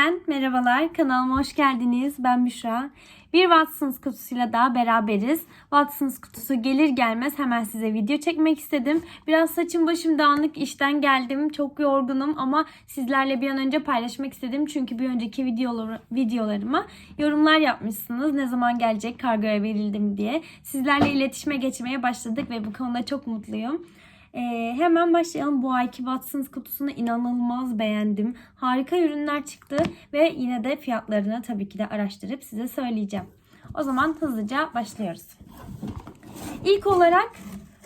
Yeniden merhabalar. Kanalıma hoş geldiniz. Ben Büşra. Bir Watsons kutusuyla daha beraberiz. Watsons kutusu gelir gelmez hemen size video çekmek istedim. Biraz saçım başım dağınık işten geldim. Çok yorgunum ama sizlerle bir an önce paylaşmak istedim. Çünkü bir önceki videoları, videolarıma yorumlar yapmışsınız. Ne zaman gelecek kargoya verildim diye. Sizlerle iletişime geçmeye başladık ve bu konuda çok mutluyum. Ee, hemen başlayalım. Bu ayki Watsons kutusunu inanılmaz beğendim. Harika ürünler çıktı ve yine de fiyatlarını tabii ki de araştırıp size söyleyeceğim. O zaman hızlıca başlıyoruz. İlk olarak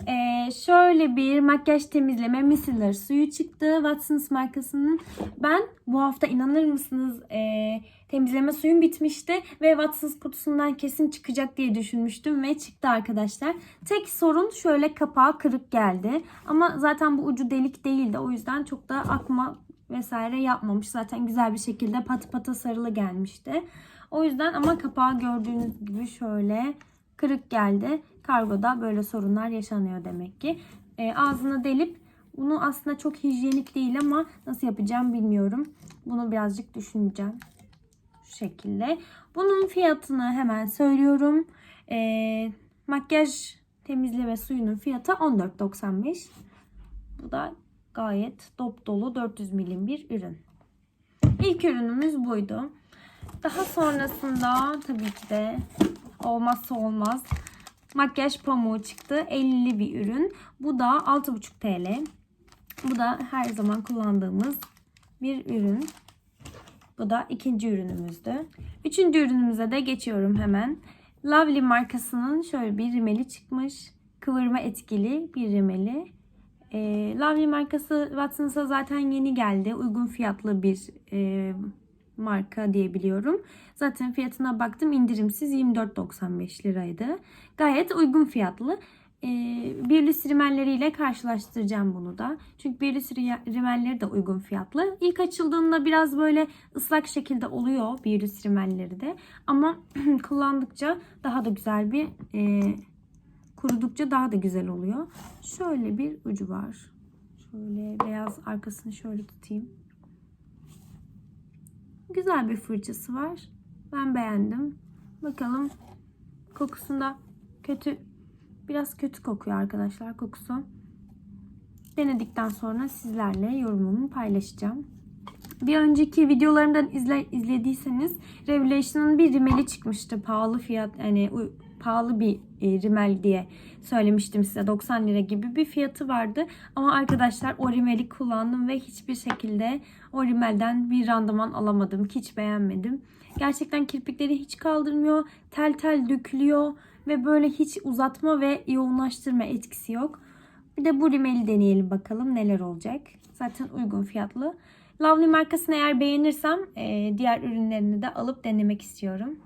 ee, şöyle bir makyaj temizleme micellar suyu çıktı. Watsons markasının. Ben bu hafta inanır mısınız ee, temizleme suyum bitmişti ve Watsons kutusundan kesin çıkacak diye düşünmüştüm ve çıktı arkadaşlar. Tek sorun şöyle kapağı kırık geldi. Ama zaten bu ucu delik değildi. O yüzden çok da akma vesaire yapmamış. Zaten güzel bir şekilde pat pata sarılı gelmişti. O yüzden ama kapağı gördüğünüz gibi şöyle kırık geldi. Kargoda böyle sorunlar yaşanıyor demek ki. E, ağzını delip bunu aslında çok hijyenik değil ama nasıl yapacağım bilmiyorum. Bunu birazcık düşüneceğim. Şekilde. Bunun fiyatını hemen söylüyorum. E, makyaj temizleme suyunun fiyatı 14.95. Bu da gayet dop dolu 400 milim bir ürün. İlk ürünümüz buydu. Daha sonrasında tabii ki de olmazsa olmaz makyaj pamuğu çıktı. 50 bir ürün. Bu da 6,5 TL. Bu da her zaman kullandığımız bir ürün. Bu da ikinci ürünümüzdü. Üçüncü ürünümüze de geçiyorum hemen. Lovely markasının şöyle bir rimeli çıkmış. Kıvırma etkili bir rimeli. E, Lovely markası Watsons'a zaten yeni geldi. Uygun fiyatlı bir e, marka diye biliyorum. Zaten fiyatına baktım indirimsiz 24.95 liraydı. Gayet uygun fiyatlı. E, Birlis karşılaştıracağım bunu da. Çünkü Birlis rimelleri de uygun fiyatlı. İlk açıldığında biraz böyle ıslak şekilde oluyor Birlis rimelleri de. Ama kullandıkça daha da güzel bir e, kurudukça daha da güzel oluyor. Şöyle bir ucu var. Şöyle beyaz arkasını şöyle tutayım. Güzel bir fırçası var. Ben beğendim. Bakalım kokusunda kötü biraz kötü kokuyor arkadaşlar kokusu. Denedikten sonra sizlerle yorumumu paylaşacağım. Bir önceki videolarımdan izle, izlediyseniz Revelation'ın bir rimeli çıkmıştı. Pahalı fiyat yani pahalı bir e, rimel diye söylemiştim size. 90 lira gibi bir fiyatı vardı. Ama arkadaşlar o rimeli kullandım ve hiçbir şekilde o rimelden bir randıman alamadım. Hiç beğenmedim. Gerçekten kirpikleri hiç kaldırmıyor. Tel tel dökülüyor ve böyle hiç uzatma ve yoğunlaştırma etkisi yok. Bir de bu rimeli deneyelim bakalım neler olacak. Zaten uygun fiyatlı. Lovely markasını eğer beğenirsem e, diğer ürünlerini de alıp denemek istiyorum.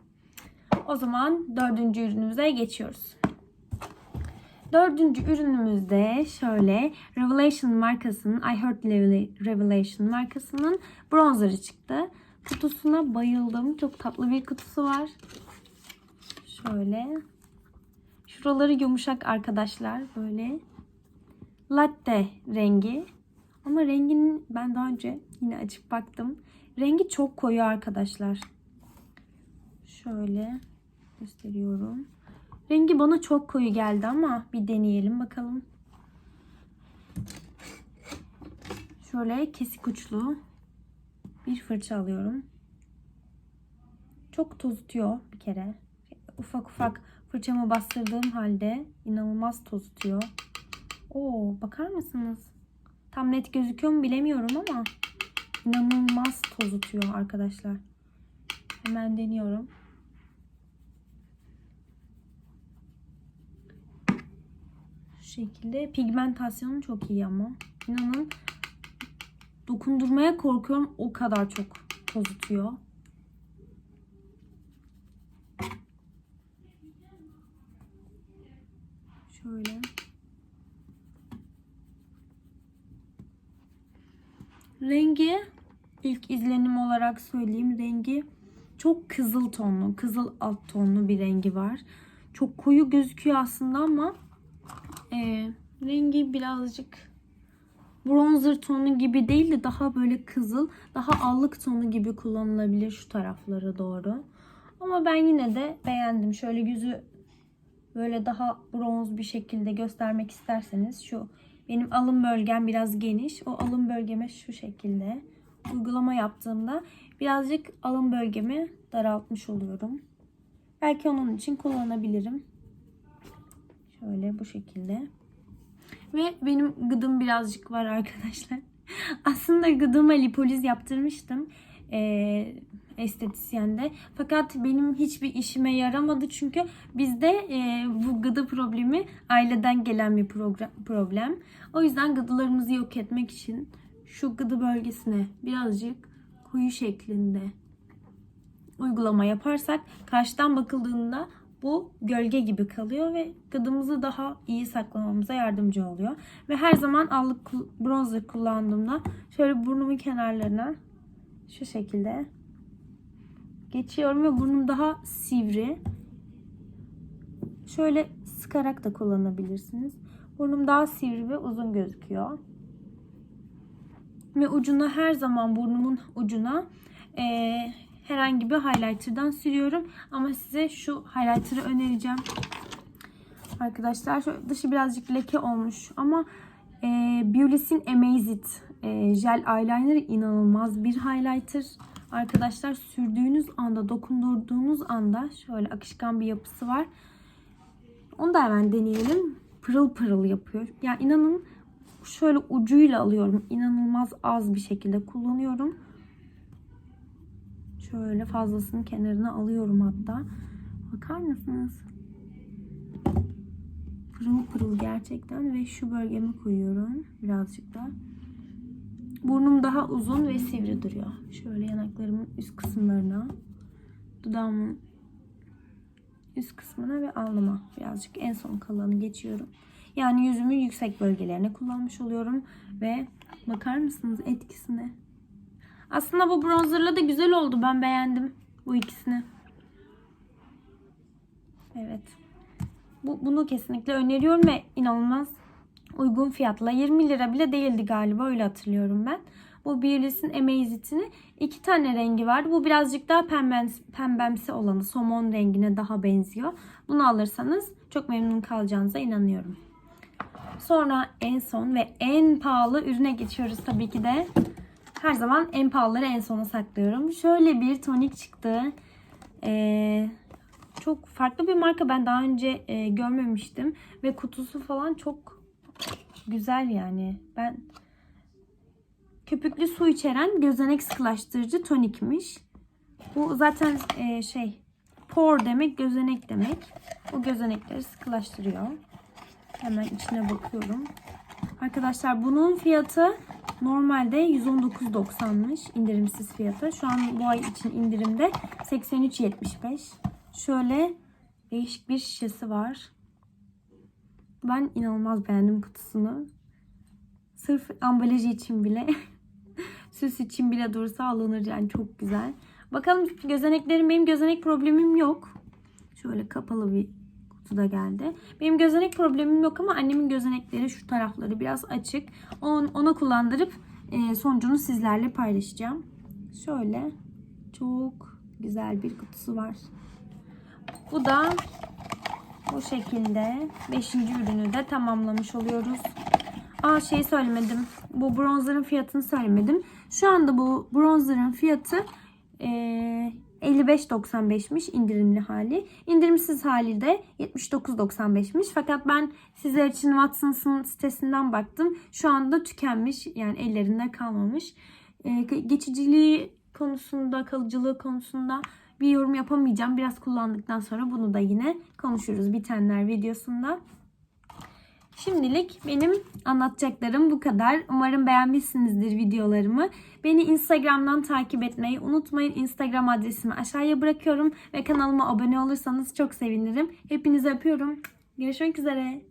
O zaman dördüncü ürünümüze geçiyoruz. Dördüncü ürünümüzde şöyle Revelation markasının I Heart Revelation markasının bronzerı çıktı. Kutusuna bayıldım. Çok tatlı bir kutusu var. Şöyle. Şuraları yumuşak arkadaşlar. Böyle. Latte rengi. Ama renginin ben daha önce yine açıp baktım. Rengi çok koyu arkadaşlar. Şöyle gösteriyorum. Rengi bana çok koyu geldi ama bir deneyelim bakalım. Şöyle kesik uçlu bir fırça alıyorum. Çok tozutuyor bir kere. Ufak ufak fırçamı bastırdığım halde inanılmaz tozutuyor. Oo bakar mısınız? Tam net gözüküyor mu bilemiyorum ama inanılmaz tozutuyor arkadaşlar. Hemen deniyorum. şekilde. Pigmentasyonu çok iyi ama. İnanın dokundurmaya korkuyorum. O kadar çok tozutuyor. Şöyle. Rengi ilk izlenim olarak söyleyeyim. Rengi çok kızıl tonlu, kızıl alt tonlu bir rengi var. Çok koyu gözüküyor aslında ama e, rengi birazcık bronzer tonu gibi değil de daha böyle kızıl, daha allık tonu gibi kullanılabilir şu taraflara doğru. Ama ben yine de beğendim. Şöyle yüzü böyle daha bronz bir şekilde göstermek isterseniz şu benim alın bölgem biraz geniş. O alın bölgeme şu şekilde uygulama yaptığımda birazcık alın bölgemi daraltmış oluyorum. Belki onun için kullanabilirim. Şöyle bu şekilde. Ve benim gıdım birazcık var arkadaşlar. Aslında gıdıma lipoliz yaptırmıştım. Ee, estetisyende. Fakat benim hiçbir işime yaramadı çünkü bizde e, bu gıdı problemi aileden gelen bir problem. O yüzden gıdılarımızı yok etmek için şu gıdı bölgesine birazcık kuyu şeklinde uygulama yaparsak karşıdan bakıldığında bu gölge gibi kalıyor ve gıdımızı daha iyi saklamamıza yardımcı oluyor. Ve her zaman allık bronzer kullandığımda şöyle burnumun kenarlarına şu şekilde geçiyorum ve burnum daha sivri. Şöyle sıkarak da kullanabilirsiniz. Burnum daha sivri ve uzun gözüküyor. Ve ucuna her zaman burnumun ucuna eee, herhangi bir highlighter'dan sürüyorum. Ama size şu highlighter'ı önereceğim. Arkadaşlar şu dışı birazcık leke olmuş ama e, Beulis'in Amazit e, jel eyeliner inanılmaz bir highlighter. Arkadaşlar sürdüğünüz anda, dokundurduğunuz anda şöyle akışkan bir yapısı var. Onu da hemen deneyelim. Pırıl pırıl yapıyor. Ya inanın şöyle ucuyla alıyorum. İnanılmaz az bir şekilde kullanıyorum. Şöyle fazlasını kenarına alıyorum hatta. Bakar mısınız? Pırıl pırıl gerçekten ve şu bölgeme koyuyorum birazcık da. Burnum daha uzun ve sivri duruyor. Şöyle yanaklarımın üst kısımlarına, dudağımın üst kısmına ve alnıma birazcık en son kalanı geçiyorum. Yani yüzümün yüksek bölgelerine kullanmış oluyorum ve bakar mısınız etkisine? Aslında bu bronzerla da güzel oldu. Ben beğendim bu ikisini. Evet. Bu, bunu kesinlikle öneriyorum ve inanılmaz uygun fiyatla 20 lira bile değildi galiba öyle hatırlıyorum ben. Bu Beauty's'in Amazit'ini iki tane rengi vardı. Bu birazcık daha pembemsi, pembemsi olanı somon rengine daha benziyor. Bunu alırsanız çok memnun kalacağınıza inanıyorum. Sonra en son ve en pahalı ürüne geçiyoruz tabii ki de. Her zaman en pahalıları en sona saklıyorum. Şöyle bir tonik çıktı. Ee, çok farklı bir marka. Ben daha önce e, görmemiştim. Ve kutusu falan çok güzel yani. Ben köpüklü su içeren gözenek sıkılaştırıcı tonikmiş. Bu zaten e, şey pore demek gözenek demek. O gözenekleri sıkılaştırıyor. Hemen içine bakıyorum. Arkadaşlar bunun fiyatı normalde 119.90'mış indirimsiz fiyatı. Şu an bu ay için indirimde 83.75. Şöyle değişik bir şişesi var. Ben inanılmaz beğendim kutusunu. Sırf ambalajı için bile süs için bile dursa alınır yani çok güzel. Bakalım gözeneklerim benim gözenek problemim yok. Şöyle kapalı bir kutuda geldi. Benim gözenek problemim yok ama annemin gözenekleri şu tarafları biraz açık. On, ona kullandırıp e, sonucunu sizlerle paylaşacağım. Şöyle çok güzel bir kutusu var. Bu da bu şekilde 5. ürünü de tamamlamış oluyoruz. Aa şey söylemedim. Bu bronzerın fiyatını söylemedim. Şu anda bu bronzerın fiyatı eee 55.95'miş indirimli hali. İndirimsiz hali de 79.95'miş. Fakat ben sizler için Watsons'ın sitesinden baktım. Şu anda tükenmiş. Yani ellerinde kalmamış. Ee, geçiciliği konusunda, kalıcılığı konusunda bir yorum yapamayacağım. Biraz kullandıktan sonra bunu da yine konuşuruz bitenler videosunda. Şimdilik benim anlatacaklarım bu kadar. Umarım beğenmişsinizdir videolarımı. Beni Instagram'dan takip etmeyi unutmayın. Instagram adresimi aşağıya bırakıyorum ve kanalıma abone olursanız çok sevinirim. Hepinizi öpüyorum. Görüşmek üzere.